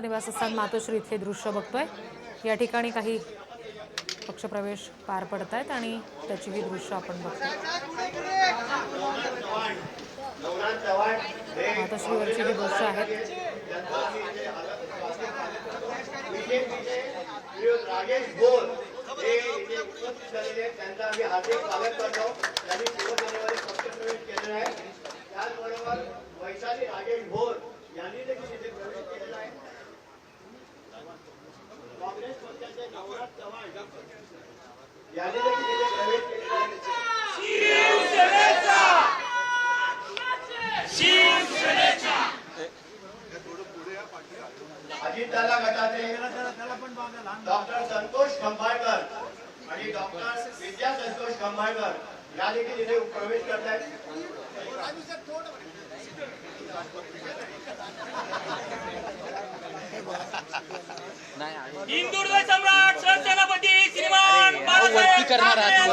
निवासस्थान मातोश्री इथले दृश्य बघतोय. या ठिकाणी काही पक्षप्रवेश पार पडत आहेत आणि त्याचीही दृश्य आपण बघतोय. मातोश्रीवरची ही दृश्य आहेत. आंबाळकर या देखील इथे प्रवेश करत आहेत हिंदुर्ग सम्राट सहसेनापती श्रीमान बाळासाहेब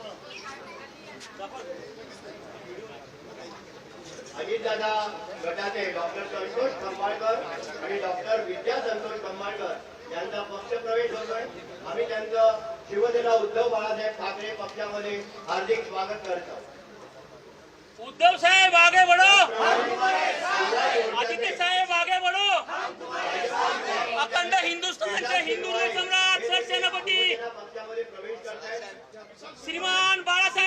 अजितदादा गटाचे डॉक्टर संतोष खंबाळकर आणि डॉक्टर विद्या संतोष खंबाळकर यांचा पक्षप्रवेश होतोय. आम्ही त्यांचं शिवसेना उद्धव बाळासाहेब ठाकरे पक्षामध्ये हार्दिक स्वागत करतो. उद्धव साहेब आगे बढो! आदित्य साहेब आगे बढो! अखंड हिंदुस्थानचे हिंदू सम्राट सरसेनापती श्रीमान बाळासाहेब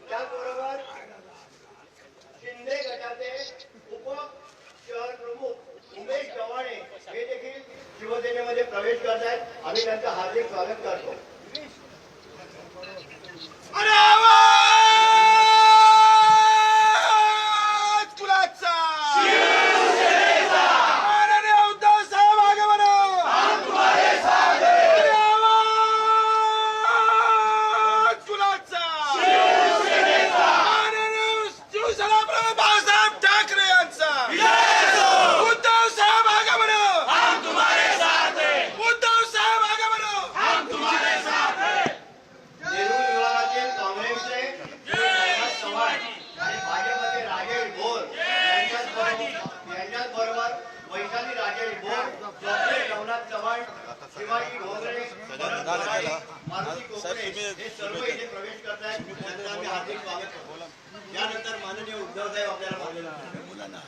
त्याचबरोबर शिंदे गटाचे उप शहर प्रमुख उमेश चव्हाणे हे देखील शिवसेनेमध्ये प्रवेश करत आहेत आम्ही त्यांचं हार्दिक स्वागत करतो. त्यानंतर माननीय उद्धव बोला ना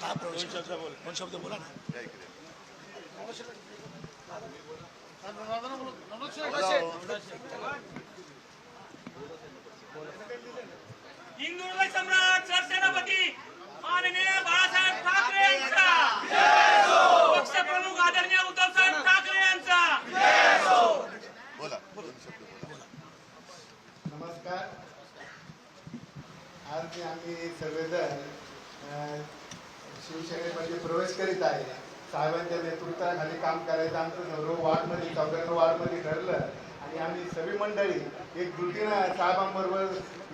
काय दोन शब्द बोला ना. आम्ही सर्वजण शिवसेनेमध्ये प्रवेश करीत आहे. साहेबांच्या नेतृत्वाखाली काम करायचं आमचं नवरो वार्डमध्ये चौऱ्याण्णव वार्डमध्ये ठरलं. आणि आम्ही सगळी मंडळी एक कृतीनं साहेबांबरोबर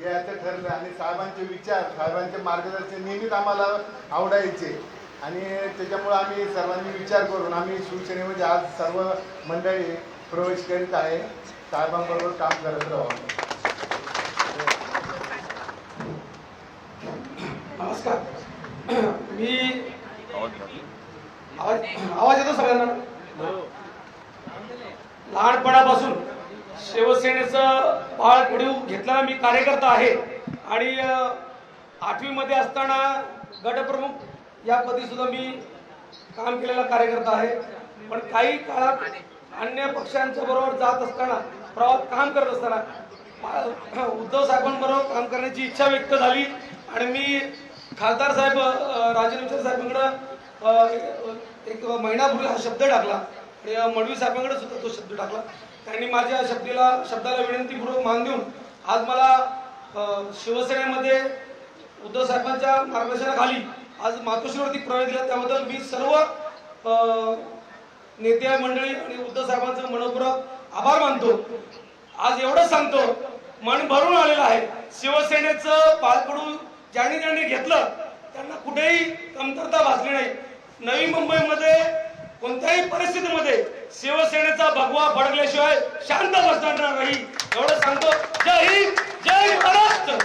यायचं ठरलं. आणि साहेबांचे विचार साहेबांचे मार्गदर्शन नेहमीच आम्हाला आवडायचे. आणि त्याच्यामुळं आम्ही सर्वांनी विचार करून आम्ही शिवसेनेमध्ये आज सर्व मंडळी प्रवेश करीत आहे. साहेबांबरोबर काम करत राहू आम्ही. नमस्कार मी आवाज आवाज येतो सगळ्यांना? लहानपणापासून शिवसेनेचं बाळ पाळपुडीव घेतलेला मी कार्यकर्ता आहे. आणि आठवी मध्ये असताना गटप्रमुख या पदी सुद्धा मी काम केलेला कार्यकर्ता आहे. पण काही काळात अन्य पक्षांच्या बरोबर जात असताना प्रवास काम करत असताना उद्धव साहेबांबरोबर काम करण्याची इच्छा व्यक्त झाली. आणि मी खासदार साहेब राजेंद्र साहेबांकडं एक महिनापूर्वी हा शब्द टाकला. आणि मडवी साहेबांकडे सुद्धा तो शब्द टाकला. त्यांनी माझ्या शब्दीला शब्दाला विनंतीपूर्वक मान देऊन आज मला शिवसेनेमध्ये उद्धव साहेबांच्या मार्गदर्शनाखाली आज मातोश्रीवरती प्रवेश दिला. त्याबद्दल मी सर्व नेते मंडळी आणि उद्धव साहेबांचं मनपूर्वक आभार मानतो. आज एवढं सांगतो मन भरून आलेलं आहे. शिवसेनेचं पालपडू ज्यांनी ज्यांनी घेतलं त्यांना कुठेही कमतरता भासली नाही. नवी मुंबईमध्ये कोणत्याही परिस्थितीमध्ये शिवसेनेचा भगवा फडकल्याशिवाय शांत बसणार नाही. एवढं सांगतो. जय हिंद जय महाराष्ट्र.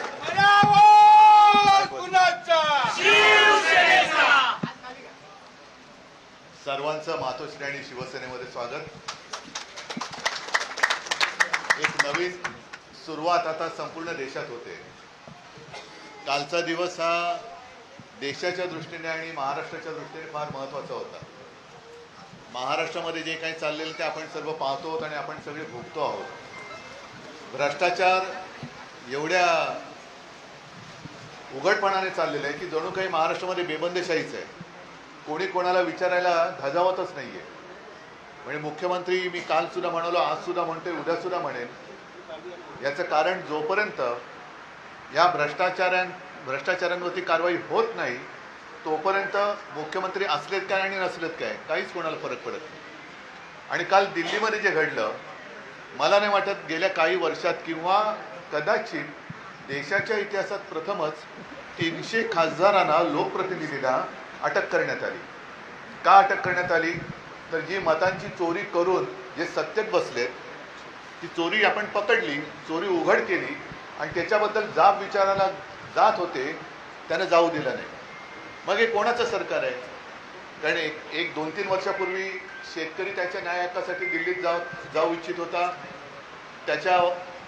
सर्वांचं मातोश्री आणि शिवसेनेमध्ये स्वागत. एक नवीन सुरुवात आता संपूर्ण देशात होते. कालचा दिवस हा देशाच्या दृष्टीने आणि महाराष्ट्राच्या दृष्टीने फार महत्त्वाचा होता. महाराष्ट्रामध्ये जे काही चाललेलं ते आपण सर्व पाहतो आहोत आणि आपण सगळे भोगतो आहोत. भ्रष्टाचार एवढ्या उघडपणाने चाललेलं आहे की जणू काही महाराष्ट्रामध्ये बेबंदशाहीच आहे. कोणी कोणाला विचारायला धजावतच नाही आहे म्हणजे मुख्यमंत्री मी कालसुद्धा म्हणालो आज सुद्धा म्हणतोय उद्यासुद्धा म्हणेन. याचं कारण जोपर्यंत या भ्रष्टाचारां भ्रष्टाचारांवरती कारवाई होत नाही तोपर्यंत मुख्यमंत्री असलेत काय आणि नसलेत काय काहीच कोणाला फरक पडत नाही. आणि काल दिल्लीमध्ये जे घडलं मला नाही वाटत गेल्या काही वर्षात किंवा कदाचित देशाच्या इतिहासात प्रथमच तीनशे खासदारांना लोकप्रतिनिधीला अटक करण्यात आली. का अटक करण्यात आली? तर जी मतांची चोरी करून जे सत्तेत बसलेत ती चोरी आपण पकडली चोरी उघड केली आणि त्याच्याबद्दल जाब विचारायला जात होते त्यानं जाऊ दिलं नाही. मग हे कोणाचं सरकार आहे? कारण एक एक दोन तीन वर्षापूर्वी शेतकरी त्याच्या न्याय हक्कासाठी दिल्लीत जाऊ जाऊ इच्छित होता. त्याच्या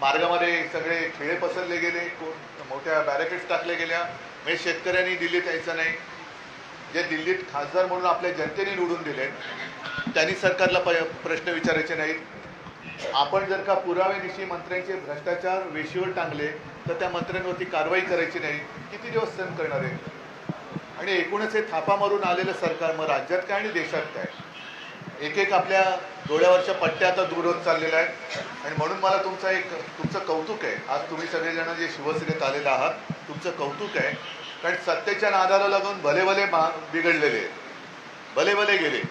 मार्गामध्ये सगळे खेळे पसरले गेले कोण मोठ्या बॅरिकेड्स टाकल्या गेल्या. म्हणजे शेतकऱ्यांनी दिल्लीत यायचं नाही. जे दिल्लीत खासदार म्हणून आपल्या जनतेने निवडून दिले त्यांनी सरकारला प प्रश्न विचारायचे नाहीत. आपण जर का पुराव्यानिशी मंत्र्यांचे भ्रष्टाचार वेशीवर टांगले तर त्या मंत्र्यांवरती कारवाई करायची नाही. किती दिवस सहन करणार आहे? आणि एकूणच हे थापा मारून आलेलं सरकार मग राज्यात काय आणि देशात काय? एक एक आपल्या डोळ्यावरच्या पट्ट्या आता दूर होत चाललेल्या आहेत. आणि म्हणून मला तुमचं एक तुमचं कौतुक आहे. आज तुम्ही सगळेजण जे शिवसेनेत आलेले आहात तुमचं कौतुक आहे. कारण सत्तेच्या नादाला लागून भले भले महा बिघडलेले आहेत. भले भले गेले.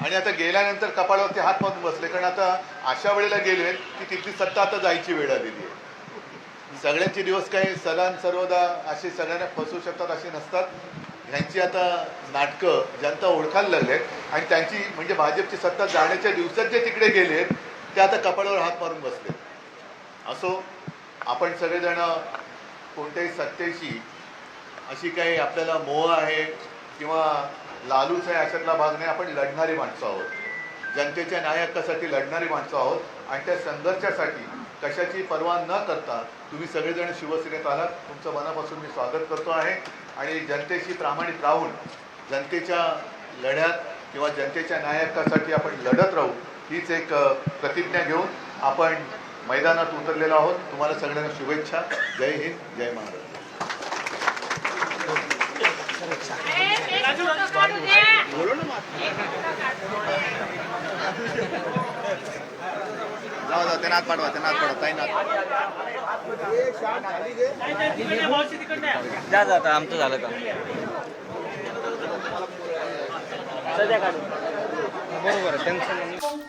आणि आता गेल्यानंतर कपाळावरती हात मारून बसले. कारण आता अशा वेळेला गेले की तिथली सत्ता आता जायची वेळ आलेली आहे. सगळ्यांचे दिवस काही सदान सर्वदा असे सगळ्यांना फसवू शकतात असे नसतात. ह्यांची आता नाटकं जनता ओळखायला आहेत आणि त्यांची म्हणजे भाजपची सत्ता जाण्याच्या दिवसात जे तिकडे गेलेत ते आता कपाळावर हात मारून बसले असो आपण सगळेजण कोणत्याही सत्तेशी अशी काही आपल्याला मोह आहे किंवा लालूच आहे अशातला भाग नाही आपण लढणारी माणसं आहोत. जनतेच्या न्याय हक्कासाठी लढणारी माणसं आहोत आणि त्या संघर्षासाठी कशाची पर्वा न करता तुम्ही सगळेजण शिवसेनेत आलात. तुमचं मनापासून मी स्वागत करतो आहे. आणि जनतेशी प्रामाणिक राहून जनतेच्या लढ्यात किंवा जनतेच्या न्याय हक्कासाठी आपण लढत राहू हीच एक प्रतिज्ञा घेऊन आपण मैदानात उतरलेलो आहोत. तुम्हाला सगळ्यांना शुभेच्छा. जय हिंद जय महाराष्ट्र. जाऊ जाऊ त्यांना हात पाठवा त्यांना हात पाठवा जा जा आता आमचं झालं का बरोबर त्यांचं